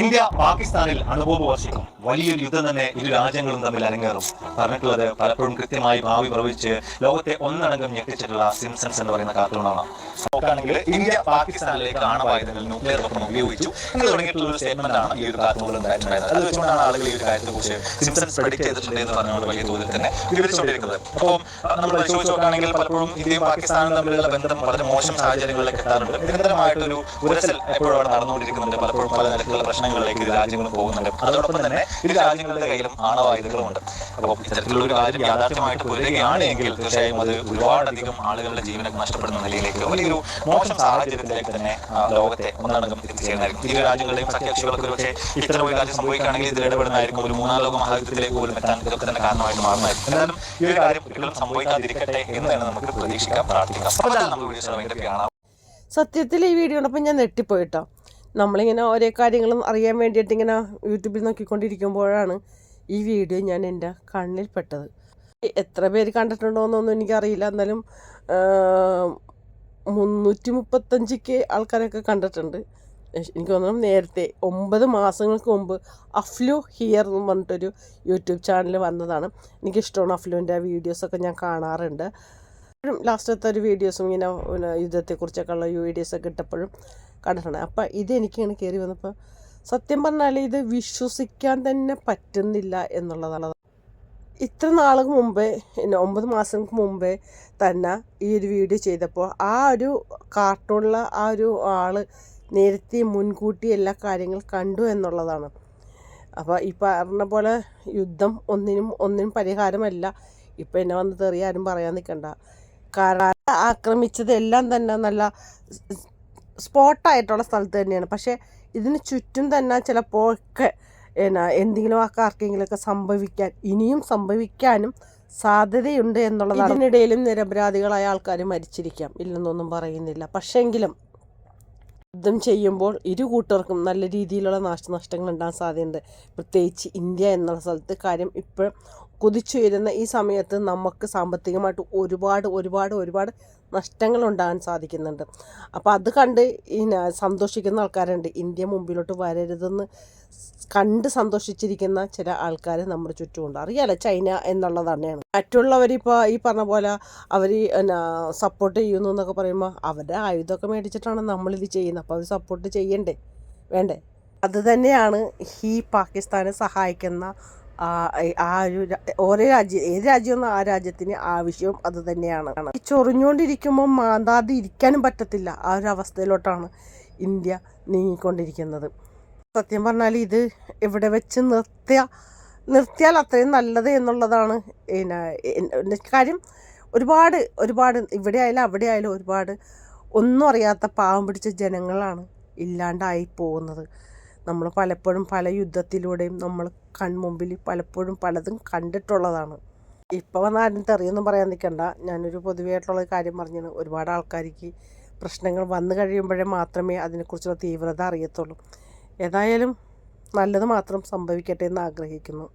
India പാകിസ്ഥാനിൽ അണുബോംബ് വർഷിക്കും വലിയൊരു യുദ്ധം തന്നെ ഇരു രാജ്യങ്ങളും തമ്മിൽ അരങ്ങേറും. പറഞ്ഞിട്ടുള്ളത് പലപ്പോഴും കൃത്യമായി ഭാവി പ്രവചിച്ച് ലോകത്തെ ഒന്നടങ്കം ഞെട്ടിച്ചിട്ടുള്ള സിംസൺസ് എന്ന് പറയുന്ന കാർട്ടൂണാണ്. നോക്കുകയാണെങ്കിൽ ഇന്ത്യ പാകിസ്ഥാനിലേക്ക് ആണവായുധങ്ങൾ ന്യൂക്ലിയർ വെപ്പം ഉപയോഗിച്ചു. എന്ന് തുടങ്ങിയിട്ടുള്ള ഒരു സ്റ്റേറ്റ്മെന്റ് ആണ് ഈ ഒരു കാർട്ടൂണിൽ ഉണ്ടായിട്ടുണ്ടായത് അത് വെച്ചുകൊണ്ടാണ് ആളുകൾ ഈ ഒരു കാര്യത്തെ കുറിച്ച് സിംസൺസ് പ്രഡിക്ട് ചെയ്തിട്ടുണ്ട് എന്ന് പറഞ്ഞുകൊണ്ട് വലിയ തോതിൽ തന്നെ വിവരിച്ചുകൊണ്ടിരിക്കുന്നത്. അപ്പോൾ നമ്മൾ പരിശോധിച്ച് നോക്കുകയാണെങ്കിൽ പലപ്പോഴും ഇന്ത്യയും പാകിസ്ഥാനും തമ്മിലുള്ള ബന്ധം വളരെ മോശം സാഹചര്യങ്ങളിലേക്ക് എത്താറുണ്ട്. നിരന്തരമായിട്ടൊരു ഉരസൽ എപ്പോഴും നടന്നുകൊണ്ടിരിക്കുന്നുണ്ട്. പലപ്പോഴും പല നിരക്കുള്ള പ്രശ്നങ്ങളിലേക്ക് ഇരു രാജ്യങ്ങളും പോകുന്നുണ്ട്. അതോടൊപ്പം തന്നെ ഇരു രാജ്യങ്ങളുടെ കയ്യിലും ആണവായുധങ്ങളുമുണ്ട്. അപ്പോൾ ഇത്തരത്തിലുള്ള ഒരു കാര്യം യാഥാർത്ഥ്യമായിട്ട് വരികയാണ് എങ്കിൽ തീർച്ചയായും അത് ഒരുപാടധികം ആളുകളുടെ ജീവനൊക്കെ നഷ്ടപ്പെടുന്ന നിലയിലേക്ക് വലിയൊരു മോശം സാഹചര്യത്തിലേക്ക് തന്നെ ലോകത്തെ ഒന്നടങ്കം എത്തിച്ചേരുന്നതായിരിക്കും. ഇരു രാജ്യങ്ങളുടെയും സഖ്യകക്ഷികൾക്ക് ഒരുപക്ഷെ ഇത്തരം ഒരു കാര്യം സംഭവിക്കുകയാണെങ്കിൽ ഇതിൽ ഇടപെടുന്നതായിരിക്കും. ഒരു മൂന്നാം ലോക മഹായുദ്ധത്തിലേക്ക് പോലും എത്താൻ ഇതൊക്കെ തന്നെ കാരണമായിട്ട് മാറുന്നതായിരിക്കും. എന്നാലും ഈ ഒരു കാര്യം ഒരിക്കലും സംഭവിക്കാതിരിക്കട്ടെ എന്ന് തന്നെ നമുക്ക് പ്രതീക്ഷിക്കാം പ്രാർത്ഥിക്കാം. അപ്പോൾ തന്നെ നമുക്ക് വീഡിയോ ശ്രമിക്കുന്നത് കാണാം സത്യത്തിൽ ഈ വീഡിയോ കണ്ടപ്പോൾ ഞാൻ ഞെട്ടിപ്പോയിട്ടോ നമ്മളിങ്ങനെ ഓരോ കാര്യങ്ങളും അറിയാൻ വേണ്ടിയിട്ട് ഇങ്ങനെ യൂട്യൂബിൽ നോക്കിക്കൊണ്ടിരിക്കുമ്പോഴാണ് ഈ വീഡിയോ ഞാൻ എന്റെ കണ്ണിൽ പെട്ടത് എത്ര പേര് കണ്ടിട്ടുണ്ടോ എന്നൊന്നും എനിക്കറിയില്ല. എന്നാലും മുന്നൂറ്റി മുപ്പത്തഞ്ച് ആൾക്കാരൊക്കെ കണ്ടിട്ടുണ്ട്. എനിക്ക് തോന്നുന്നു നേരത്തെ ഒമ്പത് മാസങ്ങൾക്ക് മുമ്പ് അഫ്ലു ഹിയർ എന്ന് പറഞ്ഞിട്ടൊരു യൂട്യൂബ് ചാനൽ വന്നതാണ്. എനിക്കിഷ്ടമാണ് അഫ്ലുവിന്റെ വീഡിയോസൊക്കെ ഞാൻ കാണാറുണ്ട്. ലാസ്റ്റത്തെ ഒരു വീഡിയോസും ഇങ്ങനെ യുദ്ധത്തെക്കുറിച്ചൊക്കെ ഉള്ള വീഡിയോസൊക്കെ ഇട്ടപ്പോഴും കണ്ടിട്ടുണ്ട്. അപ്പം ഇതെനിക്കാണ് കയറി വന്നപ്പോൾ സത്യം പറഞ്ഞാൽ ഇത് വിശ്വസിക്കാൻ തന്നെ പറ്റുന്നില്ല എന്നുള്ളതാണ്. ഇത്ര നാളുകൾ മുമ്പേ ഒമ്പത് മാസങ്ങൾക്ക് മുമ്പേ തന്നെ ഈ ഒരു വീഡിയോ ചെയ്തപ്പോൾ ആ ഒരു കാർട്ടൂണിലെ ആ ഒരു ആൾ നേരത്തെ മുൻകൂട്ടി എല്ലാ കാര്യങ്ങളും കണ്ടു എന്നുള്ളതാണ്. അപ്പോൾ ഈ പറഞ്ഞ പോലെ യുദ്ധം ഒന്നിനും ഒന്നിനും പരിഹാരമല്ല. ഇപ്പം എന്നെ വന്ന് തെറിയ പറയാൻ നിൽക്കണ്ട കാരണം ആക്രമിച്ചതെല്ലാം തന്നെ നല്ല സ്പോട്ടായിട്ടുള്ള സ്ഥലത്ത് തന്നെയാണ്. പക്ഷേ ഇതിന് ചുറ്റും തന്നെ ചിലപ്പോൾ ഒക്കെ എന്നാ എന്തെങ്കിലും ഒക്കെ ആർക്കെങ്കിലുമൊക്കെ സംഭവിക്കാൻ ഇനിയും സംഭവിക്കാനും സാധ്യതയുണ്ട് എന്നുള്ളതാണ്. ഇതിനിടയിലും നിരപരാധികളായ ആൾക്കാർ മരിച്ചിരിക്കാം ഇല്ലെന്നൊന്നും പറയുന്നില്ല. പക്ഷേങ്കിലും യുദ്ധം ചെയ്യുമ്പോൾ ഇരു കൂട്ടർക്കും നല്ല രീതിയിലുള്ള നാശനഷ്ടങ്ങൾ ഉണ്ടാകാൻ സാധ്യതയുണ്ട്. പ്രത്യേകിച്ച് ഇന്ത്യ എന്നുള്ള സ്ഥലത്ത് കാര്യം ഇപ്പോഴും കുതിച്ചുയരുന്ന ഈ സമയത്ത് നമുക്ക് സാമ്പത്തികമായിട്ട് ഒരുപാട് ഒരുപാട് ഒരുപാട് നഷ്ടങ്ങൾ ഉണ്ടാകാൻ സാധിക്കുന്നുണ്ട്. അപ്പോൾ അത് കണ്ട് സന്തോഷിക്കുന്ന ആൾക്കാരുണ്ട്. ഇന്ത്യ മുമ്പിലോട്ട് വരരുതെന്ന് കണ്ട് സന്തോഷിച്ചിരിക്കുന്ന ചില ആൾക്കാർ നമ്മുടെ ചുറ്റുമുണ്ട്. അറിയാലോ ചൈന എന്നുള്ളത് തന്നെയാണ്. മറ്റുള്ളവരിപ്പോൾ ഈ പറഞ്ഞ പോലെ അവർ എന്നാ സപ്പോർട്ട് ചെയ്യുന്നു എന്നൊക്കെ പറയുമ്പോൾ അവരുടെ ആയുധമൊക്കെ മേടിച്ചിട്ടാണ് നമ്മളിത് ചെയ്യുന്നത്. അപ്പോൾ അവർ സപ്പോർട്ട് ചെയ്യണ്ടേ? വേണ്ടേ? അത് തന്നെയാണ് ഈ പാകിസ്ഥാനെ സഹായിക്കുന്ന ആ ഒരു ഓരോ രാജ്യം ഏത് രാജ്യമെന്ന് ആ രാജ്യത്തിന് ആവശ്യവും അത് തന്നെയാണ്. ഈ ചൊറിഞ്ഞുകൊണ്ടിരിക്കുമ്പോൾ മാന്താതെ ഇരിക്കാനും പറ്റത്തില്ല. ആ ഒരു അവസ്ഥയിലോട്ടാണ് ഇന്ത്യ നീങ്ങിക്കൊണ്ടിരിക്കുന്നത്. സത്യം പറഞ്ഞാൽ ഇത് ഇവിടെ വെച്ച് നിർത്തിയ നിർത്തിയാൽ അത്രയും നല്ലത് എന്നുള്ളതാണ് പിന്നെ കാര്യം. ഒരുപാട് ഒരുപാട് ഇവിടെ ആയാലും അവിടെ ആയാലും ഒരുപാട് ഒന്നും അറിയാത്ത പാവം പിടിച്ച ജനങ്ങളാണ് ഇല്ലാണ്ടായി പോകുന്നത്. നമ്മൾ പലപ്പോഴും പല യുദ്ധത്തിലൂടെയും നമ്മൾ കൺമുമ്പിൽ പലപ്പോഴും പലതും കണ്ടിട്ടുള്ളതാണ്. ഇപ്പോൾ വന്ന ആരും തെറിയൊന്നും പറയാൻ നിൽക്കണ്ട ഞാനൊരു പൊതുവായിട്ടുള്ള കാര്യം പറഞ്ഞാണ് ഒരുപാട് ആൾക്കാർക്ക് പ്രശ്നങ്ങൾ വന്നു കഴിയുമ്പോഴേ മാത്രമേ അതിനെക്കുറിച്ചുള്ള തീവ്രത അറിയത്തുള്ളൂ. ഏതായാലും നല്ലത് മാത്രം സംഭവിക്കട്ടെ എന്ന് ആഗ്രഹിക്കുന്നു.